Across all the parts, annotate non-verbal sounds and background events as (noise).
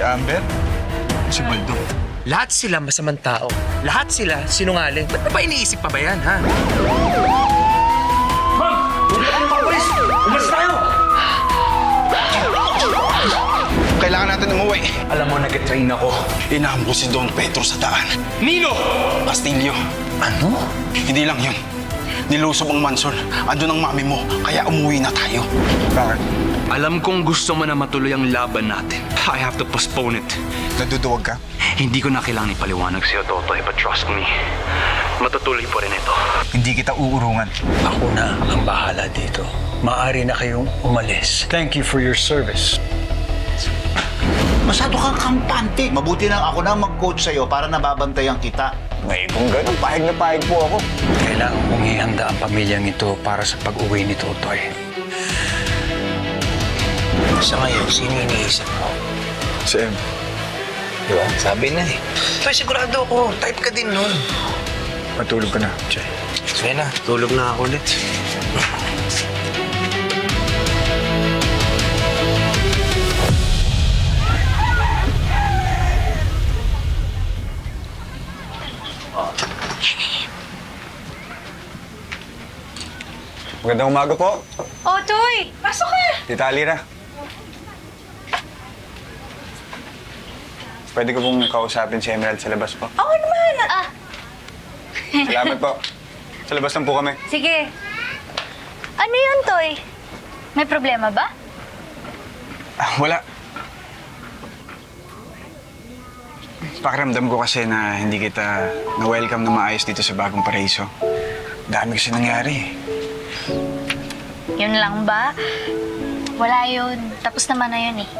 Amber, si Baldo. Lahat sila masamang tao. Lahat sila sinungaling. Ba't mo ba iniisip pa ba yan, ha? Kailangan natin umuwi. Alam mo, nag-train ako. Inahambo si Don Pedro sa daan. Nino! Castillo. Ano? Hindi lang yun. Nilusob ang mansol. Andun ang mami mo, kaya umuwi na tayo. Bakit? Alam kong gusto mo na matuloy ang laban natin. I have to postpone it. Naduduwag ka? Hindi ko na kailangan ipaliwanag sa'yo, Totoy, but trust me, matutuloy po rin ito. Hindi kita uurungan. Ako na ang bahala dito. Maari na kayong umalis. Thank you for your service. Masyado kang kampante. Mabuti na ako na mag-coach sa'yo para nababantayan kita. May kung ganun, pahig na pahig po ako. Kailangan mong ihanda ang pamilyang ito para sa pag-uwi ni Totoy. Sa ngayon, sino iniisip mo? Si Em. Di ba? Sabi na eh. Pero sigurado ako, type ka din nun. Matulog ka na, Chay. Sige na, tulog na ako ulit. Magandang umaga po, Oh, Toy! Pasok ka! Tita Alira. Pwede ko pong kausapin si Emerald sa labas po. Ako naman! Ah, Salamat po. (laughs) Sa labas lang po kami. sige. Ano yun, Toy? May problema ba? Ah, wala. Pakiramdam ko kasi na hindi kita na-welcome na maayos dito sa bagong paraiso. Dami kasi nangyari. eh. Yun lang ba? Wala yun. Tapos naman na yun eh.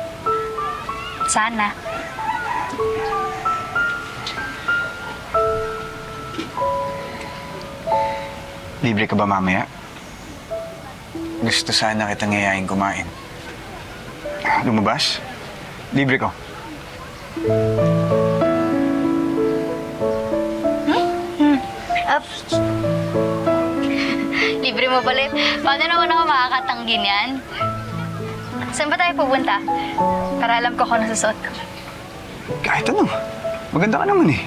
Sana. Libre ka ba mamaya? Gusto sana kitang ngayain kumain. Lumabas? Libre ko. Up. (laughs) Libre mo pala. Paano naman ako makakatanggi niyan? Saan ba tayo pupunta? Para alam ko kung ano susuot ko. Kahit ano. Maganda ka naman eh.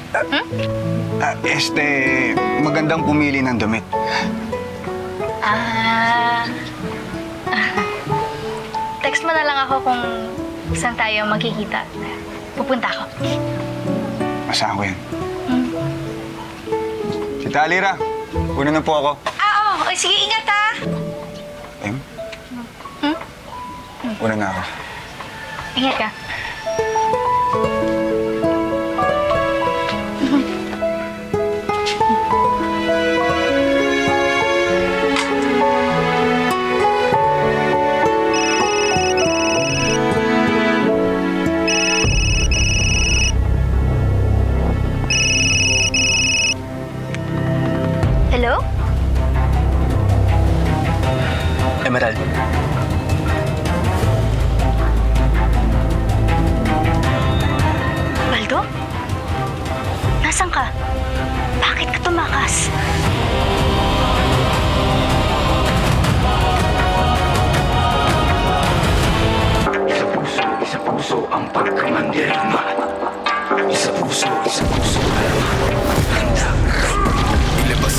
Ah, este, magandang pumili ng damit. Ah. Text mo na lang ako kung saan tayo magkikita. Pupunta ako. Masahan ko yan. Si Talira, una na po ako. Ah, oo. Oh, sige, ingat ha. Em? Una na ako. Ingat ka.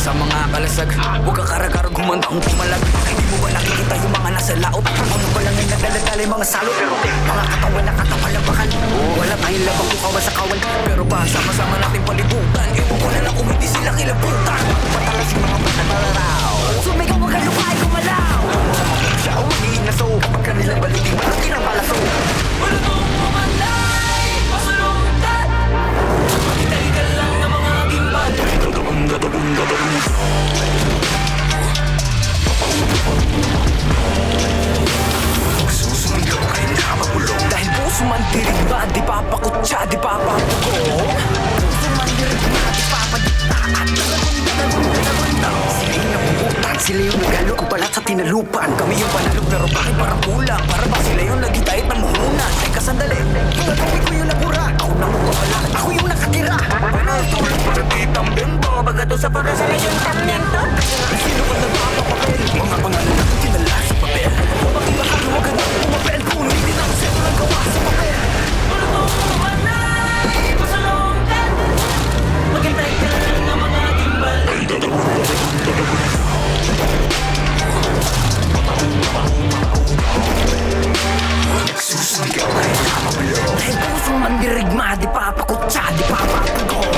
Sa mga kalasag Huwag humanda kung pumalag Hindi mo ba nakikita yung mga nasa laot? Ano ba lang yung nagdaladala yung mga salot? Mga katawan na katawan lang bakal. Wala tayong labang kukawa sa kawan. Pero pa sama-sama natin palibutan Ewan ko na lang kung hindi sila kilabutan. Patalas yung mga panamalaraw Sumigaw wag ka lukay kumalaw Sa umiin na so Kapag kanilang balikin malaki ng palaso Wala Dahil puso man dirig ba Di papakutsa, di papapugo Puso man dirig ba Di papadikta At Sila pinalupaan Kami yung panalong pero bakit parang kulang Para ba sila yung nagitahit ng muhunan Teka sandali, ginagabi ko yung labura Ako na mo wala, ako yung nakatira Pinatulog ano para titang bimbo Baga to sa parasal yung tamyento Sino ba nagpapapapel? Mga pangalan tinala sa papel. O bakit ba ano agad na pumapel? Kung hindi na kasi walang gawa sa papel. Maghintay ka ng mga timbal. Ay, dadawin Susigaw ay nakapablo Kahit pusong mandirigma, di papakutsa, di papapagod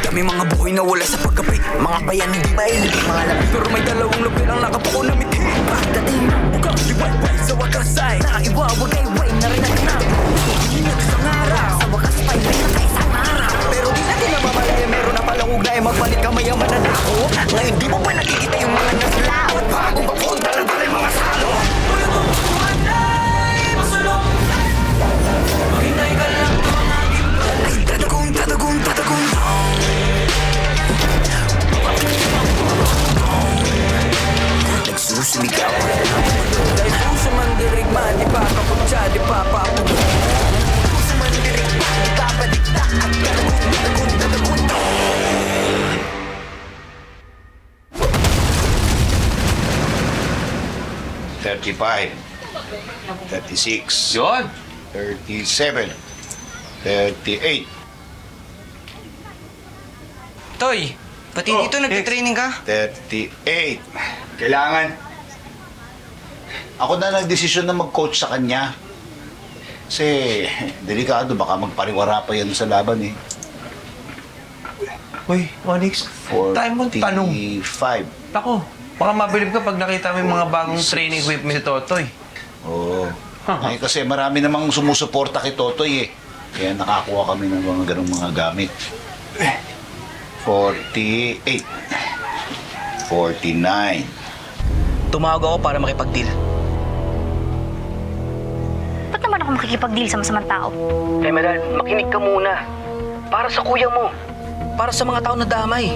Dami mga buhay na wala sa pagkapi Mga bayan hindi mahilig mga labi Pero may dalawang labi lang nakapuko na miti Pagdating, bugak, liwayway, sa wakas ay Nakaiwa, wagayway, narinig na meron na palang ugnay Magbalik kamay ang mananako Ngayon di mo pa nakikita yung mga naslaot? Bago papunta lang yung mga salo? Tatagong, tatagong, tatagong Nagsusumigaw Dahil puso man dirigma Di pa kaputsa, di pa papugo Puso man dirigma Di pa padikta At tatagong, tatagong, tatagong Thirty-five. Thirty-six. Yun. Thirty-seven. Thirty-eight. Toy, pati dito nagtitraining ka? Thirty-eight. Kailangan. Ako na nagdesisyon na mag-coach sa kanya. Kasi, (laughs) delikado, baka magpariwara pa yan sa laban eh. Uy, Onyx, tayo mo tanong. 45. Ako, baka mabilib ka pag nakita mo yung mga bagong training equipment ni Totoy. Oo. Ay, kasi marami namang sumusuporta kay Totoy eh. Kaya nakakuha kami ng mga ganong mga gamit. 48. 49. Tumawag ako para makipag-deal. Ba't naman ako makikipag-deal sa masamang tao? Emerald, makinig ka muna. Para sa kuya mo. Para sa mga tao na damay.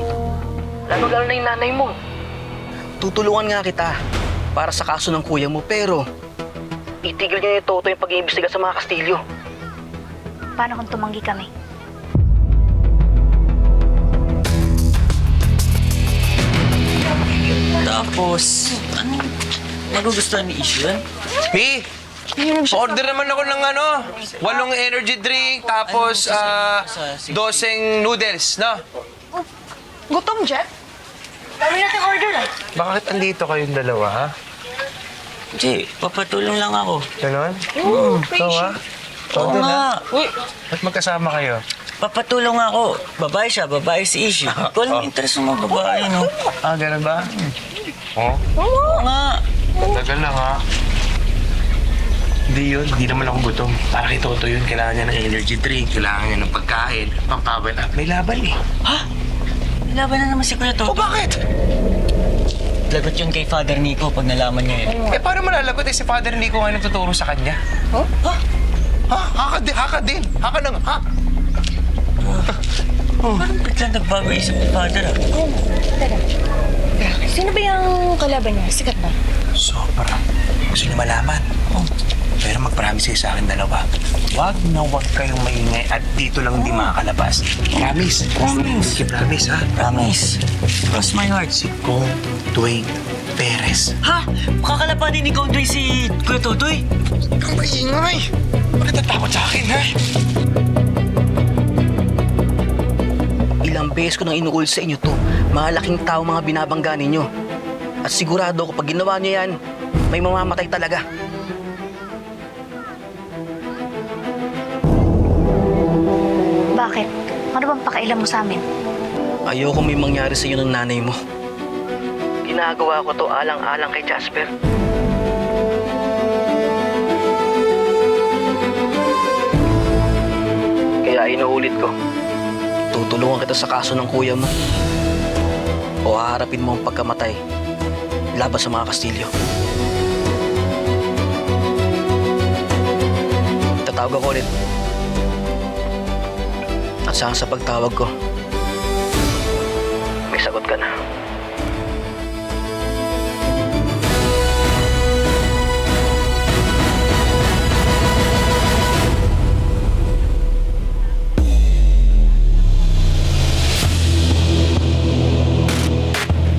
Lalo-lalo na yung nanay mo. Tutulungan nga kita para sa kaso ng kuya mo, pero itigil niya ni Toto yung pag-iimbestiga sa mga Kastilyo. Paano kung tumanggi kami? Tapos, ano? Magugustuhan ni Ishi yun? Mi, order naman ako ng ano, walong energy drink, tapos ah, doseng noodles, no? Gutom, Jeff? Dami natin order ah. Bakit andito kayong dalawa, ha? Hindi, papatulong lang ako. Ganon? Oo, ikaw ha? Oo Todo nga. na. Ba't magkasama kayo? Papatulong ako. Babae siya, babae si Ishi. Ikaw lang (laughs) interest ng mga babae, no? Ah, ganun ba? Oh, Oo nga. tagal lang ha. Hindi yun, hindi naman ako gutom. Para kay Toto yun, kailangan niya ng energy drink, kailangan niya ng pagkain, pampaban up. May laban eh. Ha? Laban na naman si Kuya Toto. O bakit? Lagot yun kay Father Nico pag nalaman niya yun. Eh, paano malalagot eh si Father Nico nga nagtuturo sa kanya? Ha? Ha? Haka din, haka din. Haka nang, ha? (sighs) Parang biglang nagbago isip ni Father, ah. Sino ba yung kalaban niya? Sikat ba? Sobra. Gusto niyo malaman? Oh. Pero mag-promise kayo sa akin dalawa. Huwag na huwag kayong maingay at dito lang hindi makakalabas. Promise. Promise. Promise, ha? Promise. Cross my heart. Si Kong Dwayne Perez. Ha? Kakalapanin ni Country si Kuya Totoy? Ang maingay! Bakit natakot sa akin, ha? Ilang beses ko nang inuul sa inyo to. Malaking tao mga binabangga ninyo. At sigurado ako pag ginawa niyo yan, may mamamatay talaga. Bakit? Ano bang pakailan mo sa amin? Ayoko may mangyari sa iyo ng nanay mo. Ginagawa ko to alang-alang kay Jasper. Kaya inuulit ko. Tutulungan kita sa kaso ng kuya mo. O haharapin mo ang pagkamatay laban sa mga Kastilyo. Tatawag ako ulit. At saan sa pagtawag ko, may sagot ka na.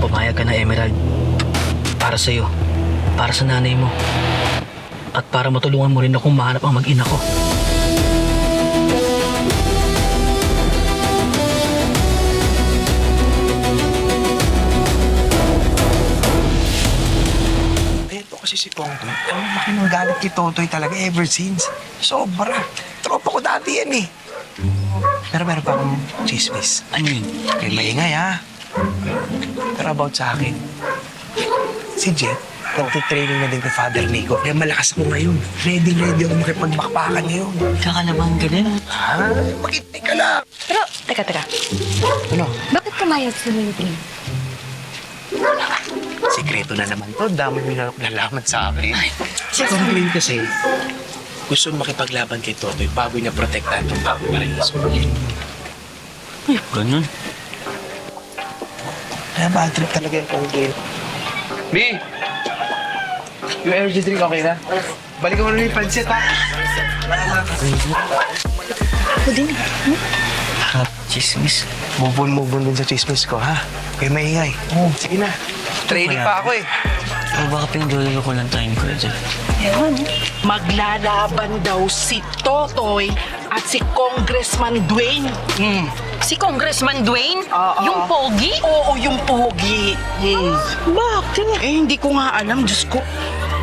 Pumayag ka na, Emerald. Para sa'yo. Para sa nanay mo. At para matulungan mo rin akong mahanap ang mag-ina ko. Kasi si Tontoy, ang laki ng galit kay Tontoy talaga ever since. Sobra. Tropa ko dati yan eh. Pero meron pa akong chismis. Ano yun? Kaya maingay ha. Pero about sa akin, si Jet, nagtitraining na din kay Father Nico. Kaya malakas ako ngayon. Ready, ready ako makipagmakpakan ngayon. Kakalaman ka din. Ha? Makinig ka lang. Pero, teka, teka. Ano? Bakit pumayag sa meeting? Sikreto na naman to. Dami mo na nalaman sa akin. Si Complain kasi, gusto makipaglaban kay Totoy bago niya protektahan itong bagong parehas. Ganun. Kaya bad trip talaga yung Complain. B! Yung energy drink okay na? Balikan mo na yung pancit ha? Ako din eh. Hot chismis. Mubon-mubon din sa chismis ko ha? Kaya maingay. Oo. Sige na. Training pa ako eh. O baka pinagdodolo ko lang time ko dyan. Maglalaban daw si Totoy at si Congressman Dwayne. Si Congressman Dwayne? Oo. Yung pogi? Oo, yung pogi. Bakit? Eh, hindi ko nga alam. Diyos ko.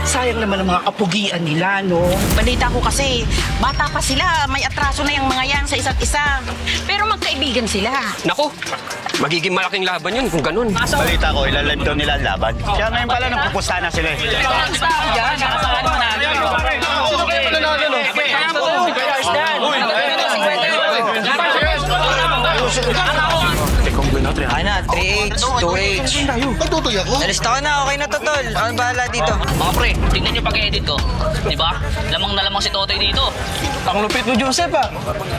Sayang naman ang mga kapugian nila, no? Balita ko kasi, bata pa sila, may atraso na yung mga yan sa isa't isa. Pero magkaibigan sila. Naku, magiging malaking laban yun kung ganun. Balita ko, ilalive daw nila ang laban. Kaya ngayon pala, nagpupusta na sila eh. Ay na, 3H, 2H. Patutoy ako. Nalista ka na, okay na to, tol. Ako bahala dito. Mga pre, tingnan niyo pag-edit ko. Di ba? Lamang na lamang si Totoy dito. Ang lupit mo, Joseph ah.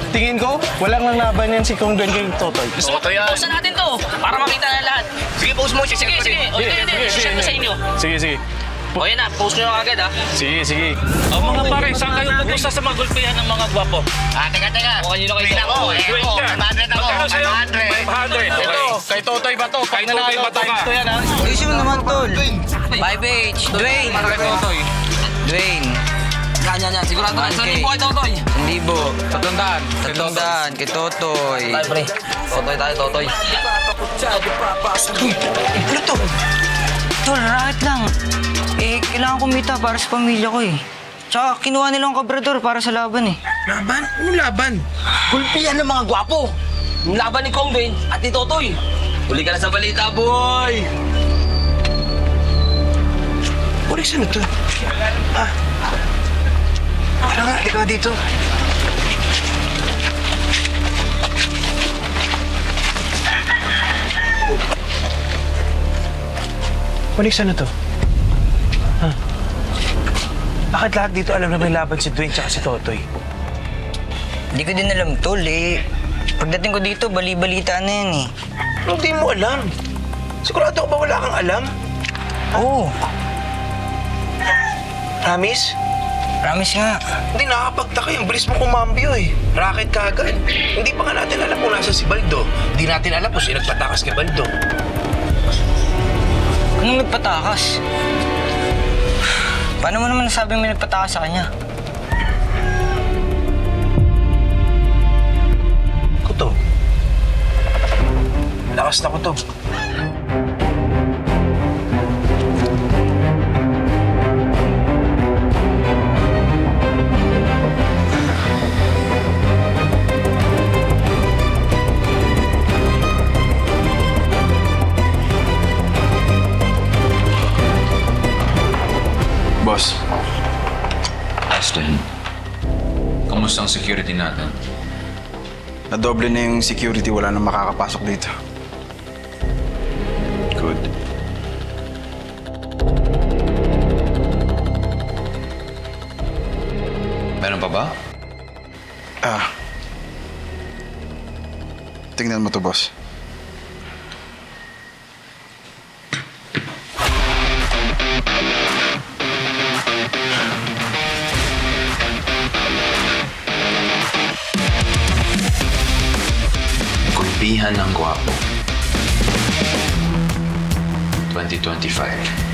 Tingin ko, walang nang laban yan si Kong Dwayne kay Totoy. Gusto mo, post na natin to para makita na lahat. Sige, post mo. Sige, sige. Share ko sa inyo. Sige, sige. O, yan na. Post nyo agad, ha? Sige, sige. O, mga pare, saan kayo pupunta sa magulpihan ng mga gwapo? Ah, teka, teka. O, kanino kayo? Wait ako, eh ako. 500 ako. 500. 500. Ito, kay Totoy ba to? Kay Totoy ba to ka? Ayusin mo naman, tol. 5H, Dwayne. Para kay Totoy. Dwayne. Yan, yan, yan. Sigurado na. Saan po kay Totoy? Libo. Tatandaan. Tatandaan, kay Totoy. Tayo, pre. Totoy tayo, Totoy. Ano to? Tol, racket lang. Eh, kailangan kumita para sa pamilya ko eh. Tsaka kinuha nilang kabrador para sa laban eh. Laban? Anong laban? Gulpihan ng mga gwapo. Yung laban ni Kong Dwayne at ni Totoy. Huli ka na sa balita, boy! Oris, ano to? Ah. Ano nga, ikaw dito. Onyx, ano to? Ha? Bakit lahat dito alam na may laban si Dwayne tsaka si Totoy? Hindi ko din alam, tol eh. Pagdating ko dito, bali-balita na yan eh. Hindi mo alam. Sigurado ko ba wala kang alam? Oo, Promise? promise nga. Hindi nakakapagtaka yung bilis mo kumambyo eh. Racket ka agad. Hindi pa nga natin alam kung nasa si Baldo. Hindi natin alam kung sino nagpatakas kay Baldo. Anong nagpatakas? Paano mo naman nasabi may nagpatakas sa kanya? Ko to. Lakas na ko to. Boss, Aston, kamusta ang security natin? nadoble na yung security. Wala nang makakapasok dito. Good. Meron pa ba? Ah. Tingnan mo to, boss. Ng Gwapo. 2025.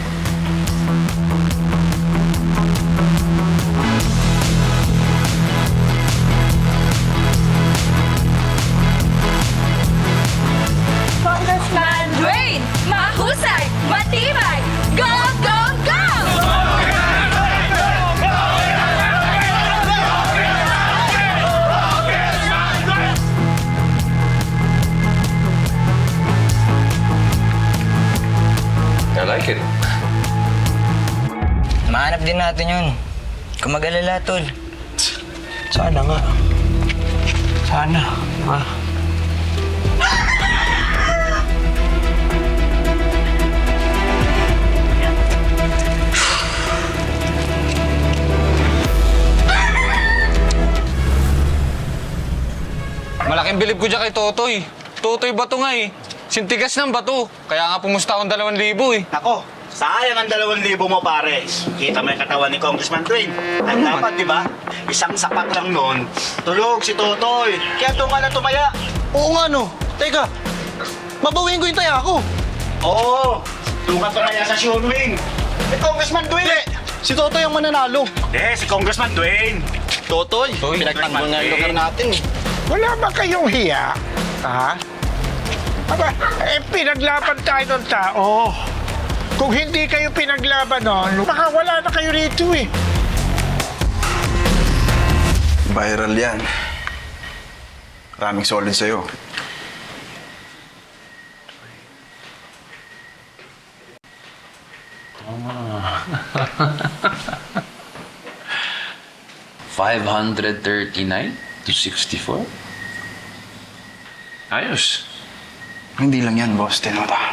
Mag-alala, tol. Sana nga. Sana. Ha? Malaking bilib ko dyan kay Totoy. Totoy bato nga eh. Sintigas ng bato. Kaya nga pumusta akong dalawang libo eh. Ako, sayang ang dalawang libo mo, pare. Kita mo yung katawan ni Congressman Dwayne. Ang dapat, di ba? Isang sapak lang noon. Tulog si Totoy. Kaya doon ka na tumaya. Oo nga no. Teka, babawiin ko yung taya ko. Oo, doon ka tumaya sa Shunwing. Eh, Congressman Dwayne. Si Toto yung mananalo. Eh, si Congressman Dwayne. Totoy, pinagtanggol nga yung lugar natin eh. Wala ba kayong hiya? Ha? Aba, eh, pinaglaban tayo ng tao. Kung hindi kayo pinaglaban nun, baka wala na kayo rito eh. Viral yan. Maraming solid sa'yo. Five hundred thirty-nine to sixty-four? Ayos. Hindi lang yan, boss. Tinota.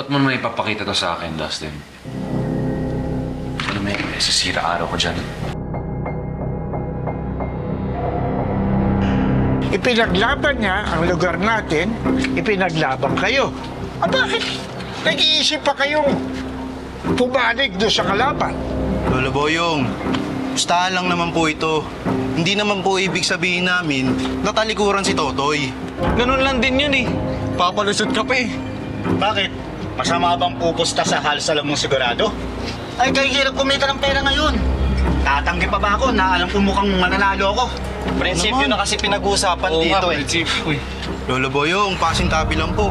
Ba't mo naman ipapakita to sa akin, Dustin? Ano may sisira araw ko dyan? Ipinaglaban niya ang lugar natin, ipinaglaban kayo. Ah, bakit nag-iisip pa kayong pumalig doon sa kalaban? Lolo Boyong, pustahan lang naman po ito. Hindi naman po ibig sabihin namin na talikuran si Totoy. Ganun lang din yun eh. Papalusot ka pa eh. Bakit? Masama bang pupusta sa halsa lang mong sigurado? Ay, kayo hirap kumita ng pera ngayon. Tatanggi pa ba ako na alam ko mukhang mananalo ako? Prinsipyo na kasi pinag-uusapan dito eh. Lolo Boyong, pasintabi lang po.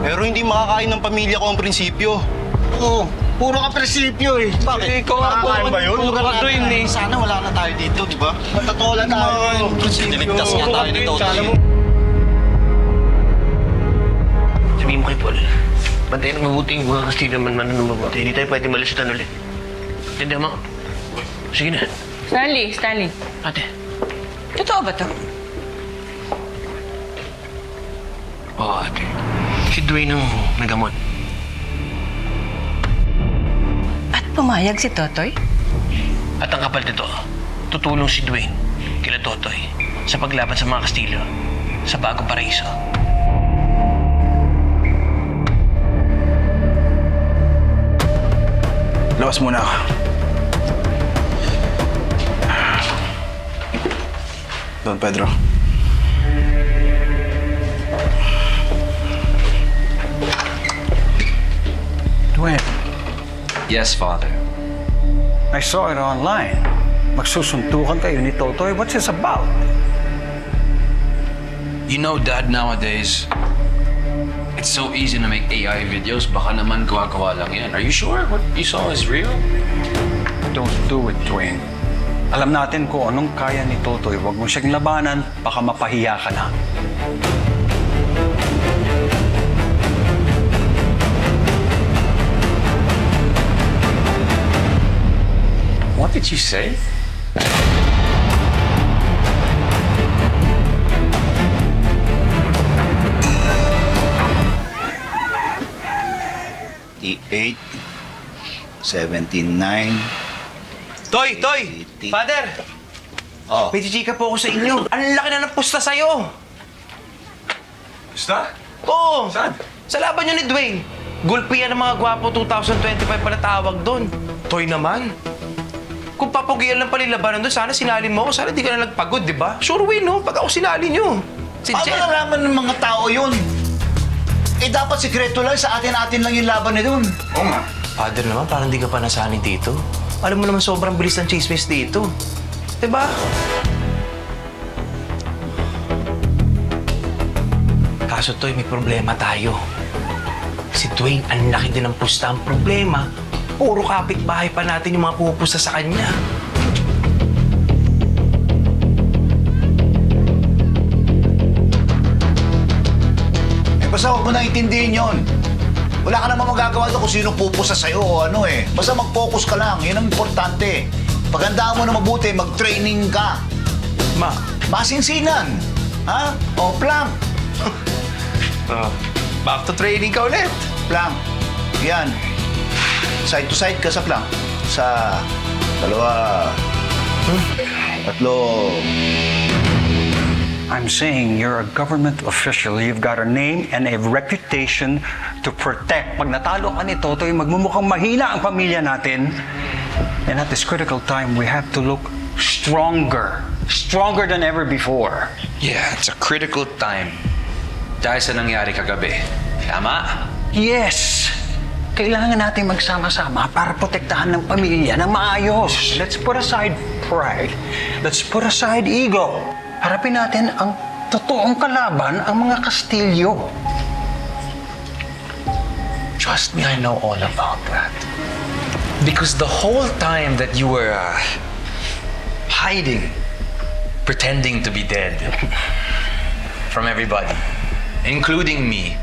Pero hindi makakain ng pamilya ko ang prinsipyo. Oo, puro ka prinsipyo eh. Bakit? Eh, ikaw nga po, Makakain ba yun? puro ka Dwayne eh. Sana wala na tayo dito, di ba? Totoo lang tayo. Niligtas nga tayo ni Totoy. Sabihin mo kay Paul, bantayan ng mabuti yung mga Kastila man man ng mabuti. Hindi tayo pwede malisutan ulit. Tindihan mo? Sige na. Stanley, Stanley. Ate. Totoo ba to? Oo, ate. Si Dwayne ang nagamot. At pumayag si Totoy? At ang kapal nito, tutulong si Dwayne kila Totoy sa paglaban sa mga Kastilyo sa bagong paraiso. Lawas muna ako. Don Pedro. Dwayne, Yes, Father. I saw it online. Magsusuntukan kayo ni Totoy. What's this about? You know, Dad, nowadays, it's so easy to make AI videos. Baka naman gawa-gawa lang yan. Are you sure what you saw is real? Don't do it, Dwayne. Alam natin kung anong kaya ni Totoy. Huwag mo siyang labanan, baka mapahiya ka na. What did you say? Eight, 79. Toy, Toy! Father! Oh. May chichika po ako sa inyo. Ang laki na ng pusta sa'yo. Basta? Oo. Saan? Sa laban nyo ni Dwayne. Gulpi yan ng mga gwapo 2025 pala tawag doon. Toy naman. Kung papugian lang pala yung labanan doon, sana sinalin mo ako. Sana di ka na nagpagod, di ba? Sure win, no? Pag ako sinali nyo. Si Paano Jet. nalaman ng mga tao yun? Eh dapat sikreto lang, sa atin-atin lang yung laban na dun. Oo nga. Father naman, parang di ka pa nasanay dito. Alam mo naman sobrang bilis ng chismis dito. Diba? Kaso Toy, may problema tayo. Si Dwayne, ang laki din ng pusta. Ang problema, puro kapitbahay pa natin yung mga pupusta sa kanya. Basta huwag mo na intindihin yun. Wala ka naman magagawa doon kung sino pupusa sa'yo o ano eh. Basta mag-focus ka lang, yun ang importante. Pagandaan mo na mabuti, mag-training ka. Ma, Masinsinan. Ha? O, plank. uh, (laughs) back to training ka ulit. Plank. Yan. Side to side ka sa plank. Sa dalawa. Tatlo. I'm saying you're a government official. You've got a name and a reputation to protect. Pag natalo ka ni Totoy, magmumukhang mahina ang pamilya natin. And at this critical time, we have to look stronger. Stronger than ever before. Yeah, it's a critical time. Dahil sa nangyari kagabi. Tama? Yes! Kailangan natin magsama-sama para protektahan ng pamilya ng maayos. Let's put aside pride. Let's put aside ego. Harapin natin ang totoong kalaban, ang mga Kastilyo. Trust me, I know all about that. Because the whole time that you were uh, hiding, pretending to be dead (laughs) from everybody, including me,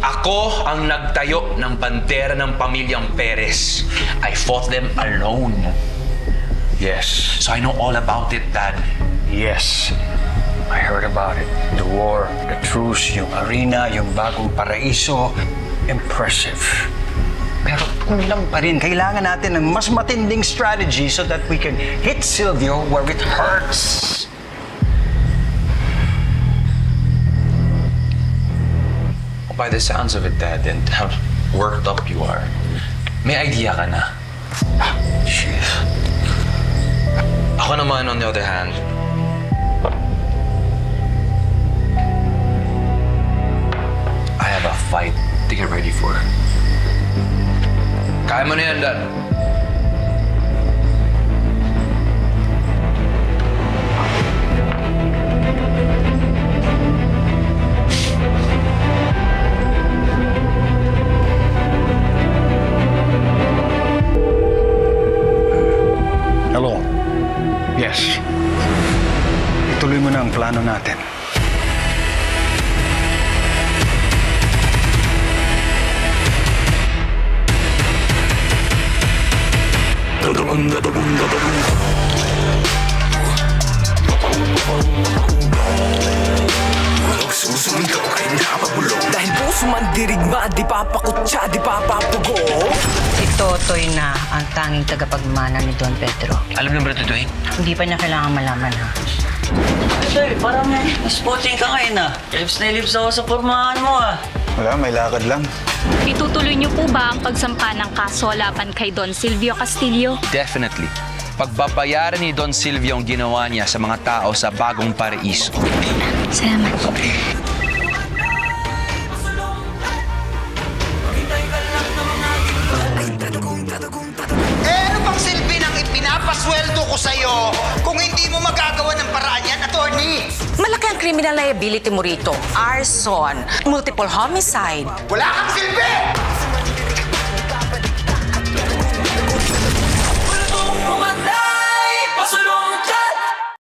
ako ang nagtayo ng bandera ng pamilyang Perez. I fought them alone. Yes. So I know all about it, Dad. Yes. I heard about it. The war, the truce, yung arena, yung bagong paraiso. Impressive. Pero kulang pa rin. Kailangan natin ng mas matinding strategy so that we can hit Silvio where it hurts. By the sounds of it, Dad, and how worked up you are, may idea ka na. Jeez. Ako naman, on the other hand, fight to get ready for. Kaya mo na yan, Dad. Hello. Yes. Ituloy mo na ang plano natin. Dahil puso man dirigma, di papakutsa, di papapugo Si Totoy na ang tanging tagapagmana ni Don Pedro. Alam na ba ito, Dwayne? Hindi pa niya kailangan malaman ha. Toy, parang spotting ka ngayon ah. Lips na lips ako sa pormahan mo ah. Wala, may lakad lang. Itutuloy niyo po ba ang pagsampa ng kaso laban kay Don Silvio Castillo? Definitely. Pagbabayaran ni Don Silvio ang ginawa niya sa mga tao sa bagong paraiso. Salamat. Eh, ano bang silbi ng ipinapasweldo ko sa'yo criminal liability mo rito. Arson, multiple homicide. Wala kang silbi!